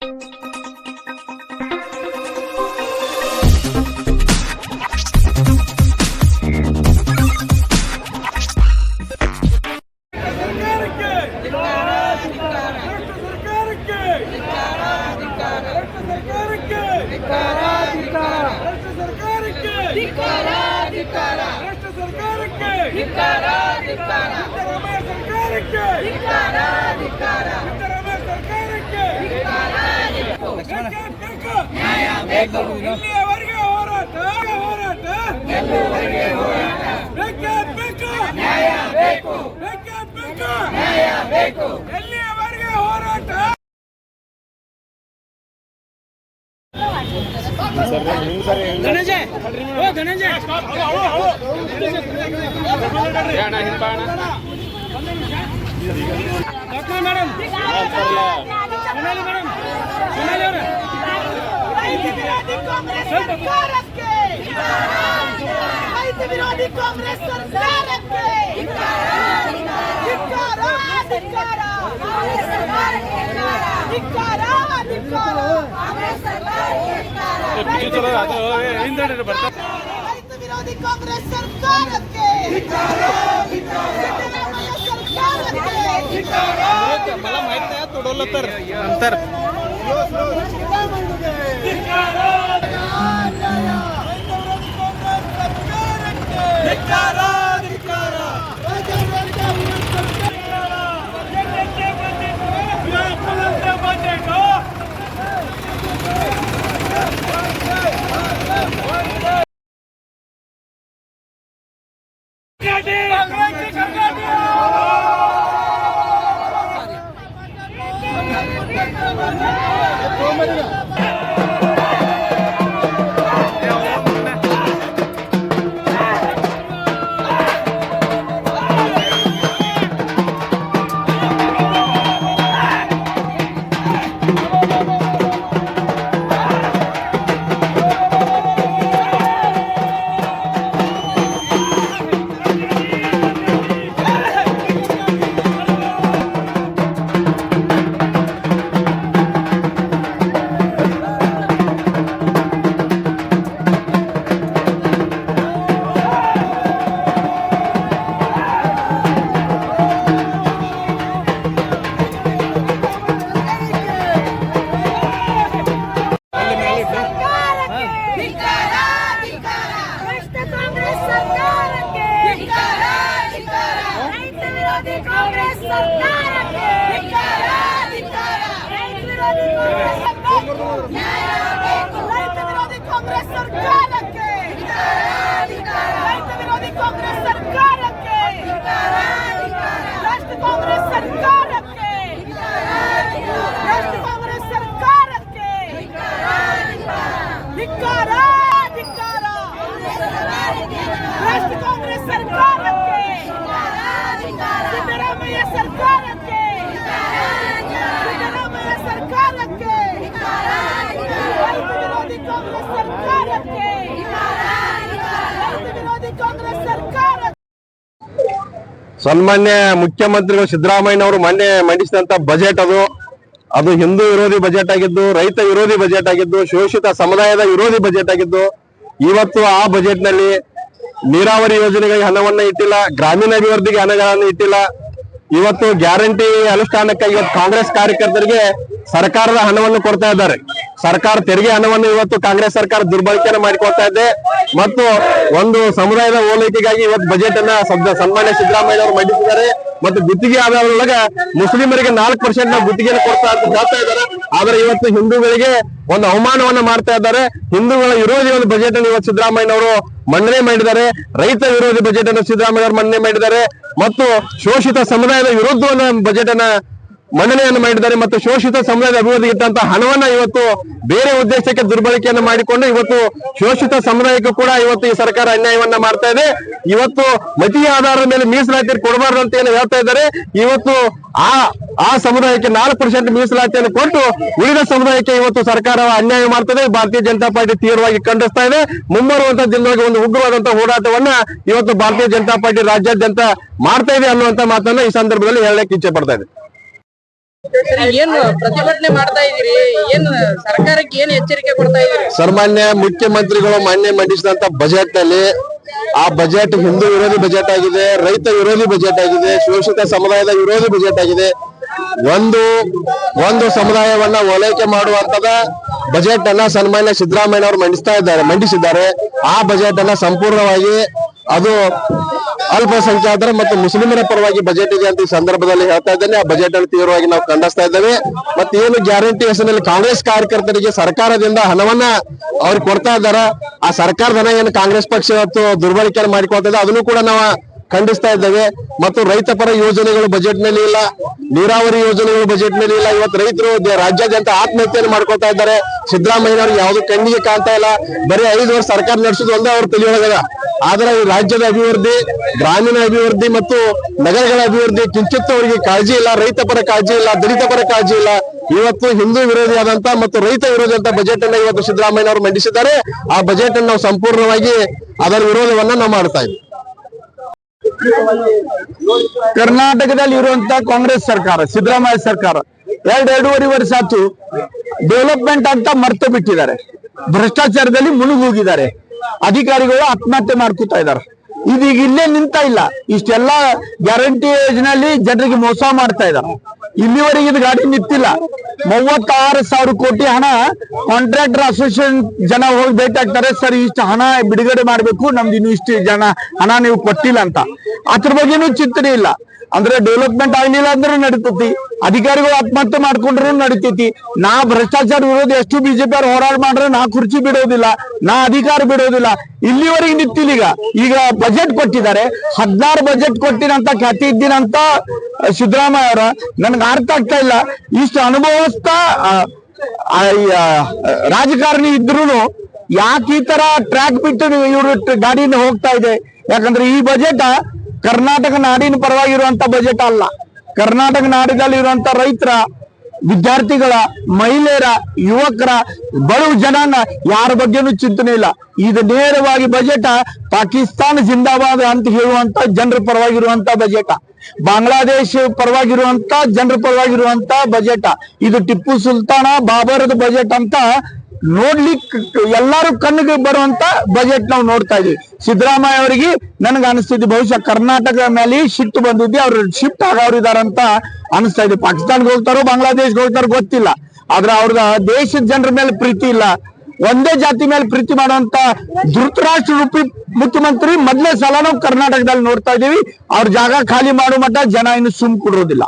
ಸರ್ಕಾರಕ್ಕೆ ಧನಂಜಯ ಓ Dhananjaya doctor madam Sonali madam Sonali ಅವರೇ ರೈತ ವಿರೋಧಿ ಕಾಂಗ್ರೆಸ್ ಸರ್ಕಾರಕ್ಕೆ! ರೈತ ವಿರೋಧಿ ಕಾಂಗ್ರೆಸ್ ಸರ್ಕಾರಕ್ಕೆ! ಧಿಕ್ಕಾರ ಧಿಕ್ಕಾರ! ಧಿಕ್ಕಾರ ಧಿಕ್ಕಾರ! ರೈತ ವಿರೋಧಿ ಕಾಂಗ್ರೆಸ್ ಸರ್ಕಾರಕ್ಕೆ! ಸಿದ್ದರಾಮಯ್ಯ ಸರ್ಕಾರಕ್ಕೆ! ಅಂತರ. ಧಿಕ್ಕಾರ ಸರ್ಕಾರಕ್ಕೆ ಸನ್ಮಾನ್ಯ ಮುಖ್ಯಮಂತ್ರಿಗಳು ಸಿದ್ದರಾಮಯ್ಯನವರು ಮೊನ್ನೆ ಮಂಡಿಸಿದಂತ ಬಜೆಟ್ ಅದು. ಅದು ಹಿಂದೂ ವಿರೋಧಿ ಬಜೆಟ್ ಆಗಿದ್ದು, ರೈತ ವಿರೋಧಿ ಬಜೆಟ್ ಆಗಿದ್ದು, ಶೋಷಿತ ಸಮುದಾಯದ ವಿರೋಧಿ ಬಜೆಟ್ ಆಗಿದ್ದು, ಇವತ್ತು ಆ ಬಜೆಟ್ನಲ್ಲಿ ನೀರಾವರಿ ಯೋಜನೆಗಳಿಗೆ ಹಣವನ್ನ ಇಟ್ಟಿಲ್ಲ ಗ್ರಾಮೀಣ ಅಭಿವೃದ್ಧಿಗೆ ಹಣಗಳನ್ನು ಇಟ್ಟಿಲ್ಲ. ಇವತ್ತು ಗ್ಯಾರಂಟಿ ಅನುಷ್ಠಾನಕ್ಕೆ ಇವತ್ತು ಕಾಂಗ್ರೆಸ್ ಕಾರ್ಯಕರ್ತರಿಗೆ ಸರ್ಕಾರದ ಹಣವನ್ನು ಕೊಡ್ತಾ ಇದ್ದಾರೆ. ಸರ್ಕಾರ ತೆರಿಗೆ ಹಣವನ್ನು ಇವತ್ತು ಕಾಂಗ್ರೆಸ್ ಸರ್ಕಾರ ದುರ್ಬಳಕೆಯನ್ನು ಮಾಡಿಕೊಳ್ತಾ ಇದೆ. ಮತ್ತು ಒಂದು ಸಮುದಾಯದ ಓಲೈಕೆಗಾಗಿ ಇವತ್ತು ಬಜೆಟ್ ಅನ್ನ ಸನ್ಮಾನ್ಯ ಸಿದ್ದರಾಮಯ್ಯ ಅವರು ಮಂಡಿಸಿದ್ದಾರೆ. ಮತ್ತು ಗುತ್ತಿಗೆ ಆದವರೊಳಗ ಮುಸ್ಲಿಮರಿಗೆ ನಾಲ್ಕು ಪರ್ಸೆಂಟ್ನ ಗುತ್ತಿಗೆಯನ್ನು ಕೊಡ್ತಾ ಅಂತ ಹೇಳ್ತಾ ಇದ್ದಾರೆ. ಆದ್ರೆ ಇವತ್ತು ಹಿಂದೂಗಳಿಗೆ ಒಂದು ಅವಮಾನವನ್ನ ಮಾಡ್ತಾ ಇದ್ದಾರೆ. ಹಿಂದೂಗಳ ವಿರೋಧಿ ಒಂದು ಬಜೆಟ್ ಅನ್ನು ಇವತ್ತು ಸಿದ್ದರಾಮಯ್ಯನವರು ಮಂಡನೆ ಮಾಡಿದ್ದಾರೆ. ರೈತ ವಿರೋಧಿ ಬಜೆಟ್ ಅನ್ನು ಸಿದ್ದರಾಮಯ್ಯ ಮಂಡನೆ ಮಾಡಿದ್ದಾರೆ. ಮತ್ತು ಶೋಷಿತ ಸಮುದಾಯದ ವಿರುದ್ಧವನ್ನ ಬಜೆಟ್ ಅನ್ನ ಮಂಡನೆಯನ್ನು ಮಾಡಿದ್ದಾರೆ. ಮತ್ತು ಶೋಷಿತ ಸಮುದಾಯದ ಅಭಿವೃದ್ಧಿ ಇದ್ದಂತ ಹಣವನ್ನ ಇವತ್ತು ಬೇರೆ ಉದ್ದೇಶಕ್ಕೆ ದುರ್ಬಳಕೆಯನ್ನು ಮಾಡಿಕೊಂಡು ಇವತ್ತು ಶೋಷಿತ ಸಮುದಾಯಕ್ಕೂ ಕೂಡ ಇವತ್ತು ಈ ಸರ್ಕಾರ ಅನ್ಯಾಯವನ್ನ ಮಾಡ್ತಾ ಇದೆ. ಇವತ್ತು ಮತೀಯ ಆಧಾರದ ಮೇಲೆ ಮೀಸಲಾತಿ ಕೊಡಬಾರ್ದು ಅಂತ ಏನು ಹೇಳ್ತಾ ಇದ್ದಾರೆ. ಇವತ್ತು ಆ ಆ ಸಮುದಾಯಕ್ಕೆ ನಾಲ್ಕು ಪರ್ಸೆಂಟ್ ಮೀಸಲಾತಿಯನ್ನು ಕೊಟ್ಟು ಉಳಿದ ಸಮುದಾಯಕ್ಕೆ ಇವತ್ತು ಸರ್ಕಾರ ಅನ್ಯಾಯ ಮಾಡ್ತದೆ. ಭಾರತೀಯ ಜನತಾ ಪಾರ್ಟಿ ತೀವ್ರವಾಗಿ ಖಂಡಿಸ್ತಾ ಇದೆ. ಮುಂಬರುವಂತಹ ದಿನದೊಳಗೆ ಒಂದು ಉಗ್ರವಾದಂತಹ ಹೋರಾಟವನ್ನ ಇವತ್ತು ಭಾರತೀಯ ಜನತಾ ಪಾರ್ಟಿ ರಾಜ್ಯಾದ್ಯಂತ ಮಾಡ್ತಾ ಇದೆ ಅನ್ನುವಂತ ಮಾತನ್ನ ಈ ಸಂದರ್ಭದಲ್ಲಿ ಹೇಳಕ್ಕೆ ಇಚ್ಛೆ ಪಡ್ತಾ ಇದೆ. ಸರ್ಮಾನ್ಯ ಪ್ರತಿಭಟನೆ ಮಾಡ್ತಾ ಇದೀರಿ ಏನ್ ಸರ್ಕಾರಕ್ಕೆ ಏನ್ ಎಚ್ಚರಿಕೆ ಕೊಡ್ತಾ ಇದೀರಿ ಸನ್ಮಾನ್ಯ ಮುಖ್ಯಮಂತ್ರಿಗಳು ಮಾನ್ಯ ಮಂಡಿಸಿದಂತ ಬಜೆಟ್ನಲ್ಲಿ ಆ ಬಜೆಟ್ ಹಿಂದೂ ವಿರೋಧಿ ಬಜೆಟ್ ಆಗಿದೆ ರೈತ ವಿರೋಧಿ ಬಜೆಟ್ ಆಗಿದೆ ಶೋಷಿತ ಸಮುದಾಯದ ವಿರೋಧಿ ಬಜೆಟ್ ಆಗಿದೆ. ಒಂದು ಒಂದು ಸಮುದಾಯವನ್ನ ಓಲೈಕೆ ಮಾಡುವಂತದ ಬಜೆಟ್ ಅನ್ನ ಸನ್ಮಾನ್ಯ ಸಿದ್ದರಾಮಯ್ಯ ಅವರು ಮಂಡಿಸ್ತಾ ಇದ್ದಾರೆ, ಮಂಡಿಸಿದ್ದಾರೆ. ಆ ಬಜೆಟ್ ಅನ್ನ ಸಂಪೂರ್ಣವಾಗಿ ಅದು ಅಲ್ಪಸಂಖ್ಯಾತರ ಮತ್ತು ಮುಸ್ಲಿಮರ ಪರವಾಗಿ ಬಜೆಟ್ ಇದೆ ಅಂತ ಈ ಸಂದರ್ಭದಲ್ಲಿ ಹೇಳ್ತಾ ಇದ್ದೇನೆ. ಆ ಬಜೆಟ್ ಅನ್ನು ತೀವ್ರವಾಗಿ ನಾವು ಖಂಡಿಸ್ತಾ ಇದ್ದೇವೆ. ಮತ್ತೆ ಏನು ಗ್ಯಾರಂಟಿ ಹೆಸರಿನಲ್ಲಿ ಕಾಂಗ್ರೆಸ್ ಕಾರ್ಯಕರ್ತರಿಗೆ ಸರ್ಕಾರದಿಂದ ಹಣವನ್ನ ಅವ್ರಿಗೆ ಕೊಡ್ತಾ ಇದ್ದಾರೆ? ಆ ಸರ್ಕಾರದ ಏನು ಕಾಂಗ್ರೆಸ್ ಪಕ್ಷ ಇವತ್ತು ದುರ್ಬಳಕೆ ಮಾಡಿಕೊಳ್ತಾ ಇದೆ. ಅದನ್ನು ಕೂಡ ನಾವು ಖಂಡಿಸ್ತಾ ಇದ್ದೇವೆ. ಮತ್ತು ರೈತ ಪರ ಯೋಜನೆಗಳು ಬಜೆಟ್ನಲ್ಲಿ ಇಲ್ಲ. ನೀರಾವರಿ ಯೋಜನೆಗಳು ಬಜೆಟ್ನಲ್ಲಿ ಇಲ್ಲ. ಇವತ್ತು ರೈತರು ರಾಜ್ಯಾದ್ಯಂತ ಆತ್ಮಹತ್ಯೆಯನ್ನು ಮಾಡ್ಕೊಳ್ತಾ ಇದ್ದಾರೆ. ಸಿದ್ದರಾಮಯ್ಯನವ್ರಿಗೆ ಯಾವ್ದು ಕಣ್ಣಿಗೆ ಕಾಣ್ತಾ ಇಲ್ಲ. ಬರೀ ಐದು ವರ್ಷ ಸರ್ಕಾರ ನಡೆಸೋದು ಒಂದೇ ಅವ್ರ ತಿಳಿಯೊಳಗದ ಆದ್ರೆ ಈ ರಾಜ್ಯದ ಅಭಿವೃದ್ಧಿ, ಗ್ರಾಮೀಣ ಅಭಿವೃದ್ಧಿ ಮತ್ತು ನಗರಗಳ ಅಭಿವೃದ್ಧಿ ಕಿಂಚಿತ್ತು ಅವರಿಗೆ ಕಾಳಜಿ ಇಲ್ಲ. ರೈತ ಪರ ಕಾಳಜಿ ಇಲ್ಲ. ದಲಿತ ಪರ ಕಾಳಜಿ ಇಲ್ಲ. ಇವತ್ತು ಹಿಂದೂ ವಿರೋಧಿಯಾದಂತ ಮತ್ತು ರೈತ ವಿರೋಧಿಯಾದಂತ ಬಜೆಟ್ ಅನ್ನ ಇವತ್ತು ಸಿದ್ದರಾಮಯ್ಯ ಅವರು ಮಂಡಿಸಿದ್ದಾರೆ. ಆ ಬಜೆಟ್ ಅನ್ನು ನಾವು ಸಂಪೂರ್ಣವಾಗಿ ಅದರ ವಿರೋಧವನ್ನ ನಾವು ಮಾಡ್ತಾ ಇದ್ದೀವಿ. ಕರ್ನಾಟಕದಲ್ಲಿ ಇರುವಂತ ಕಾಂಗ್ರೆಸ್ ಸರ್ಕಾರ, ಸಿದ್ದರಾಮಯ್ಯ ಸರ್ಕಾರ ಎರಡ್ ಎರಡೂವರೆ ವರ್ಷ ಆಯ್ತು ಡೆವಲಪ್ಮೆಂಟ್ ಅಂತ ಮರ್ತು ಬಿಟ್ಟಿದ್ದಾರೆ. ಭ್ರಷ್ಟಾಚಾರದಲ್ಲಿ ಮುಳುಗೋಗಿದ್ದಾರೆ ಅಧಿಕಾರಿಗಳು ಆತ್ಮಹತ್ಯೆ ಮಾಡ್ಕೋತಾ ಇದ್ದಾರೆ. ಇದೀಗ ಇಲ್ಲೇ ನಿಂತ ಇಲ್ಲ. ಇಷ್ಟೆಲ್ಲ ಗ್ಯಾರಂಟಿ ಯೋಜನೆಯಲ್ಲಿ ಜನರಿಗೆ ಮೋಸ ಮಾಡ್ತಾ ಇದ್ದಾರೆ ಇಲ್ಲಿವರೆಗೆ ಇದು ಗಾಡಿ ನಿಂತಿಲ್ಲ. ಮೂವತ್ತಾರು ಸಾವಿರ ಕೋಟಿ ಹಣ ಕಾಂಟ್ರಾಕ್ಟರ್ ಅಸೋಸಿಯೇಷನ್ ಜನ ಹೋಗಿ ಭೇಟಿ ಆಗ್ತಾರೆ. ಸರ್, ಇಷ್ಟು ಹಣ ಬಿಡುಗಡೆ ಮಾಡ್ಬೇಕು. ನಮ್ದು ಇನ್ನು ಇಷ್ಟು ಜನ ಹಣ ನೀವು ಕೊಟ್ಟಿಲ್ಲ ಅಂತ. ಅದ್ರ ಬಗ್ಗೆನೂ ಚಿಂತನೆ ಇಲ್ಲ. ಅಂದ್ರೆ ಡೆವಲಪ್ಮೆಂಟ್ ಆಗ್ಲಿಲ್ಲ ಅಂದ್ರೆ ನಡೀತೈತಿ. ಅಧಿಕಾರಿಗಳು ಆತ್ಮಹತ್ಯೆ ಮಾಡ್ಕೊಂಡ್ರು ನಡೀತೈತಿ. ನಾ ಭ್ರಷ್ಟಾಚಾರ ವಿರೋಧ ಎಷ್ಟು ಬಿಜೆಪಿ ಅವ್ರು ಹೋರಾಟ ಮಾಡ್ರೆ ನಾ ಕುರ್ಚಿ ಬಿಡೋದಿಲ್ಲ, ನಾ ಅಧಿಕಾರ ಬಿಡೋದಿಲ್ಲ. ಇಲ್ಲಿವರೆಗೆ ನಿಂತಿಲ್ಲ ಈಗ. ಈಗ ಬಜೆಟ್ ಕೊಟ್ಟಿದ್ದಾರೆ. ಹದಿನಾರು ಬಜೆಟ್ ಕೊಟ್ಟಿನಂತ ಖ್ಯಾತಿ ಇದ್ದೀನಂತ ಸಿದ್ದರಾಮಯ್ಯ ಅವರ, ನನ್ಗೆ ಅರ್ಥ ಆಗ್ತಾ ಇಲ್ಲ. ಇಷ್ಟು ಅನುಭವಸ್ಥ ರಾಜಕಾರಣಿ ಇದ್ರು ಯಾಕೆ ಈ ತರ ಟ್ರ್ಯಾಕ್ ಬಿಟ್ಟು ಇವರು ಗಾಡಿನ ಹೋಗ್ತಾ ಇದೆ? ಯಾಕಂದ್ರೆ ಈ ಬಜೆಟ್ ಕರ್ನಾಟಕ ನಾಡಿನ ಪರವಾಗಿರುವಂತ ಬಜೆಟ್ ಅಲ್ಲ. ಕರ್ನಾಟಕ ನಾಡಿನಲ್ಲಿ ಇರುವಂತ ರೈತರ, ವಿದ್ಯಾರ್ಥಿಗಳ, ಮಹಿಳೆಯರ, ಯುವಕರ ಬಡವ ಜನಾಂಗ ಯಾರ ಬಗ್ಗೆನೂ ಚಿಂತನೆ ಇಲ್ಲ. ಇದು ನೇರವಾಗಿ ಬಜೆಟ್ ಪಾಕಿಸ್ತಾನ ಜಿಂದಾಬಾದ್ ಅಂತ ಹೇಳುವಂತ ಜನರ ಪರವಾಗಿರುವಂತ ಬಜೆಟ್ ಬಾಂಗ್ಲಾದೇಶ ಪರವಾಗಿರುವಂತ ಜನರ ಪರವಾಗಿರುವಂತ ಬಜೆಟ್ ಇದು ಟಿಪ್ಪು ಸುಲ್ತಾನ ಬಾಬರದ ಬಜೆಟ್ ಅಂತ ನೋಡ್ಲಿಕ್ಕೆ ಎಲ್ಲಾರು ಕಣ್ಣಿಗೆ ಬರುವಂತ ಬಜೆಟ್ ನಾವು ನೋಡ್ತಾ ಇದೀವಿ. ಸಿದ್ದರಾಮಯ್ಯ ಅವರಿಗೆ ನನಗೆ ಅನಿಸ್ತಿದೆ, ಬಹುಶಃ ಕರ್ನಾಟಕ ಮೇಲೆ ಶಿಫ್ಟ್ ಬಂದಿದ್ದೆ ಅವ್ರು ಶಿಫ್ಟ್ ಆಗೋರು ಇದಾರಂತ ಅನಿಸ್ತಾ ಇದೆ. ಪಾಕಿಸ್ತಾನ್ಗೆ ಹೋಗ್ತಾರೋ ಬಾಂಗ್ಲಾದೇಶ್ಗೆ ಹೋಗ್ತಾರೋ ಗೊತ್ತಿಲ್ಲ. ಆದ್ರೆ ಅವ್ರದ ದೇಶದ ಜನರ ಮೇಲೆ ಪ್ರೀತಿ ಇಲ್ಲ. ಒಂದೇ ಜಾತಿ ಮೇಲೆ ಪ್ರೀತಿ ಮಾಡುವಂತ ಧೃತರಾಷ್ಟ್ರ ರೂಪಿ ಮುಖ್ಯಮಂತ್ರಿ ಮೊದಲೇ ಸಲ ನಾವು ಕರ್ನಾಟಕದಲ್ಲಿ ನೋಡ್ತಾ ಇದೀವಿ ಅವ್ರ ಜಾಗ ಖಾಲಿ ಮಾಡೋ ಮಟ್ಟ ಜನ ಇನ್ನು ಸುಮ್ ಕೊಡೋದಿಲ್ಲ